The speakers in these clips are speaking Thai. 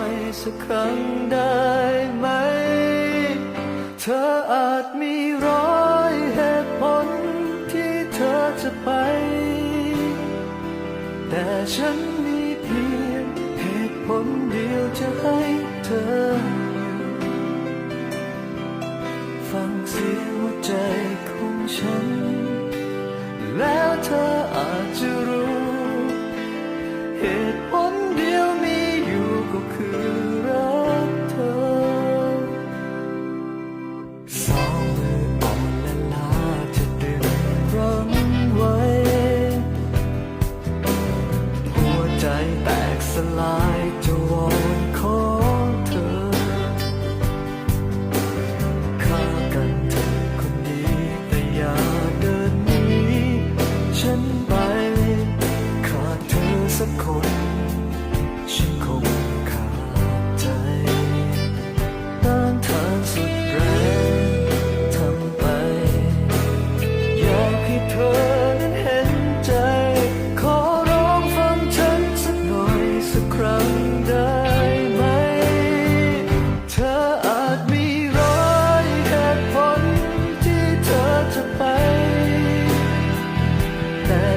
อยสักครั้งได้ไหม เธออาจมีร้อยเหตุผลที่เธอจะไป แต่ฉันมีเพียงเหตุผลเดียวจะให้เธออยู่ฟังเสียงหัวใจของฉัน แล้วเธออาจจะรู้เหตุผล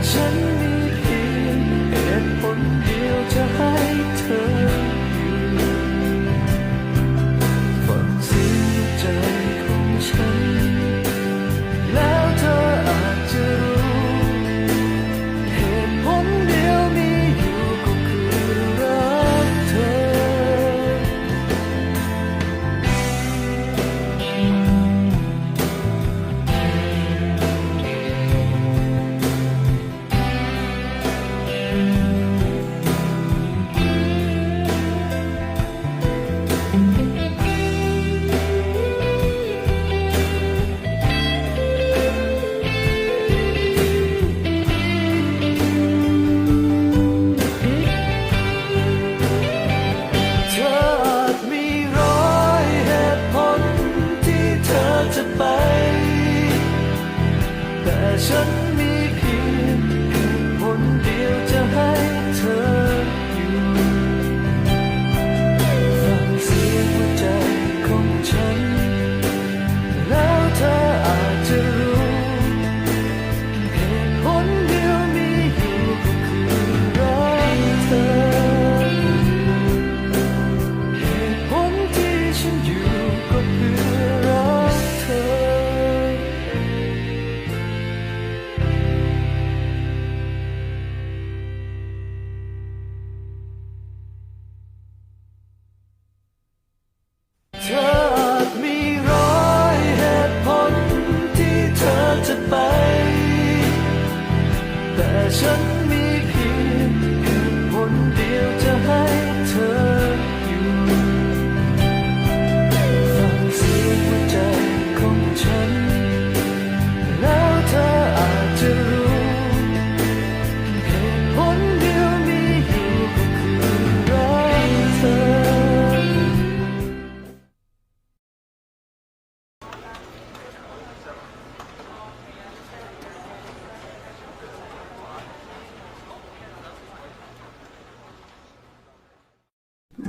attraction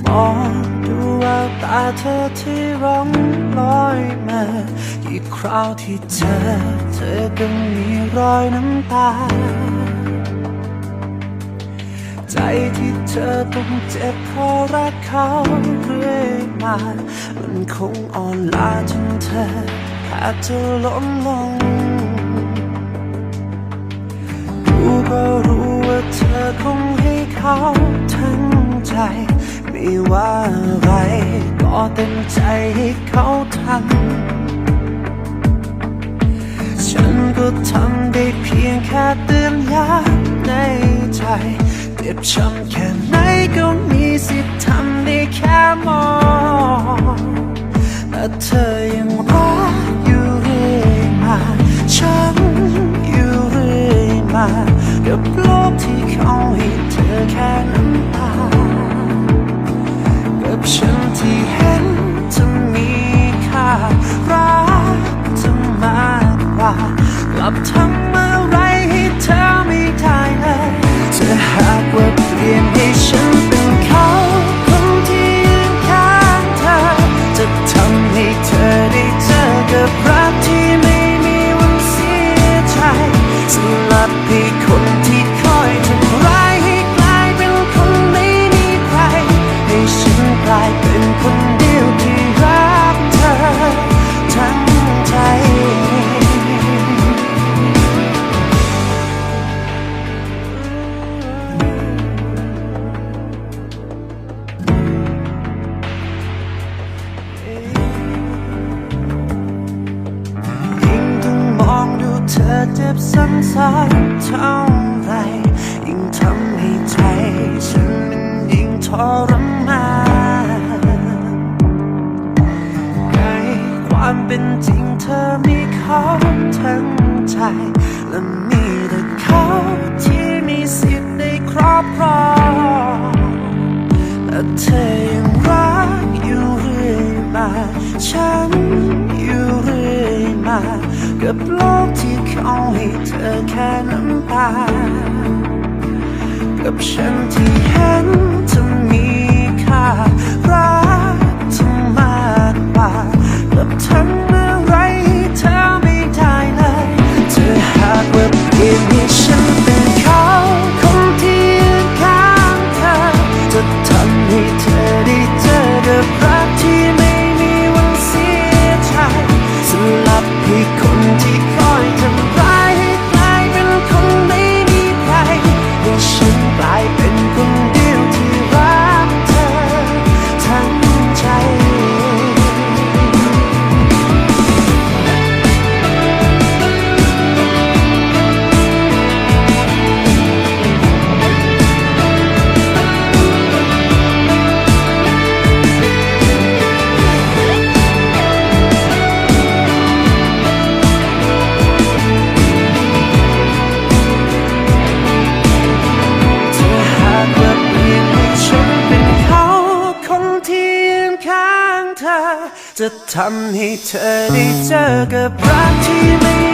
มองดูแววตาเธอที่ร้องลอยมาอีกคราวที่เจอเธอก็มีรอยน้ำตา ใจที่เธอต้องเจ็บเพราะรักเขาเรื่อยมา มันคงอ่อนล้าจนเธอแทเธอล้มลงกูก็รู้ว่าเธอคงให้เขาทั้งใจ ไม่ว่าอะไร ก็เต็มใจให้เขาทำฉันก็ทำได้เพียงแค่เตือนย้ำในใจ เจ็บช้ำแค่ไหนก็มีสิทธิ์ทำได้แค่มองแต่เธอยัง เจ็บซ้ำๆเท่าไรยิ่งทำให้ใจฉันมันยิ่งทรมานในความเป็นจริงเธอมีเขาทั้งใจ และมีแต่เขาที่มีสิทธิ์ได้ครอบครองแต่เธอยังรักอยู่เรื่อยมา ฉันอยู่เรื่อยมา กับโลกที่เขาให้เธอแค่น้ำตา กับฉันที่เห็นจะมีค่ารักเธอมากกว่ากับทำอะไรให้เธอไม่ได้เลยเธอหากว่าเพียงให้ฉัน เธอได้เจอกับรักที่ไม่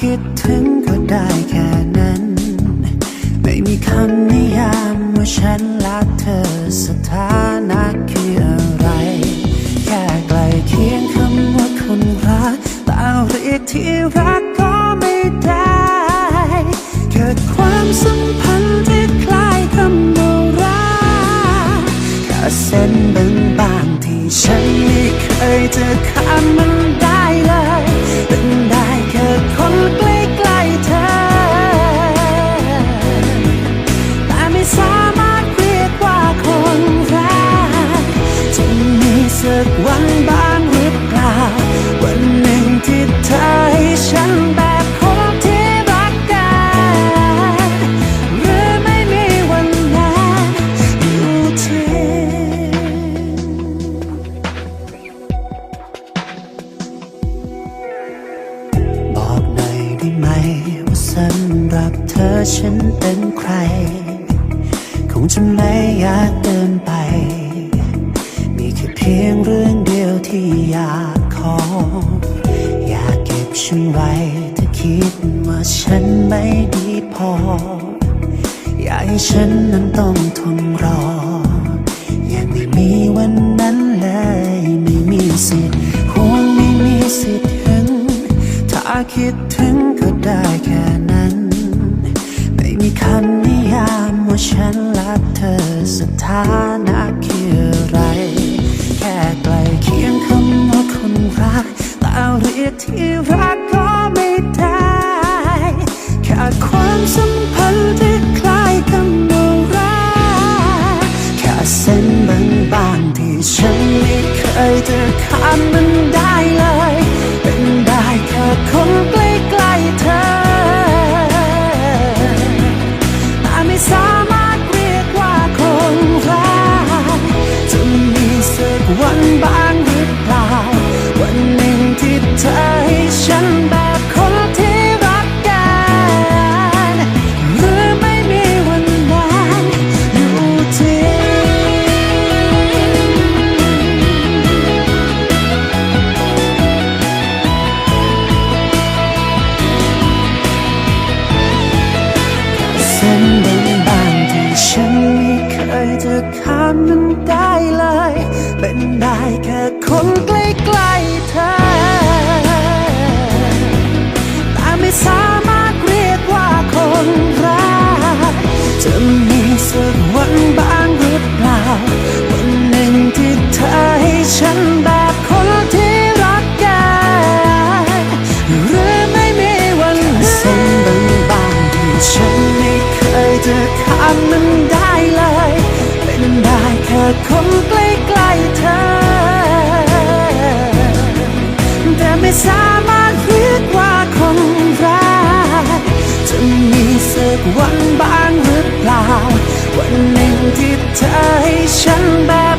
คิดถึงก็ได้แค่นั้น ไม่มีคำนิยามว่าฉันรักเธอสถานะคืออะไร แค่ใกล้เคียงคำว่าคนรักแต่เรียกที่รักก็ไม่ได้ เกิดความสัมพันธ์ที่คล้ายคำว่ารักแค่เส้นบางบางๆที่ฉันไม่เคยจะข้ามมันได้ มีสักวันบ้างหรือเปล่า วันหนึ่งที่เธอให้ฉันแบบคนที่รักกันหรือไม่มีวันนั้นอยู่ที่บอกหน่อยได้ไหมว่าสำหรับเธอฉันเป็นใคร คงจะไม่อยากเดิน พียงเรื่องเดียวที่อยากขอ อยากเก็บฉันไว้ถ้าคิดว่าฉันไม่ดีพอ อยากให้ฉันนั้นต้องทนรอ อยังไม่มีวันนั้นเลย ไม่มีสิทธิ์ห่วงไม่มีสิทธิ์หึงถ้าคิดถึง สามารถเรียกว่าคนรักจะมีสักวันบ้างหรือเปล่า วันหนึ่งที่เธอให้ฉันแบบ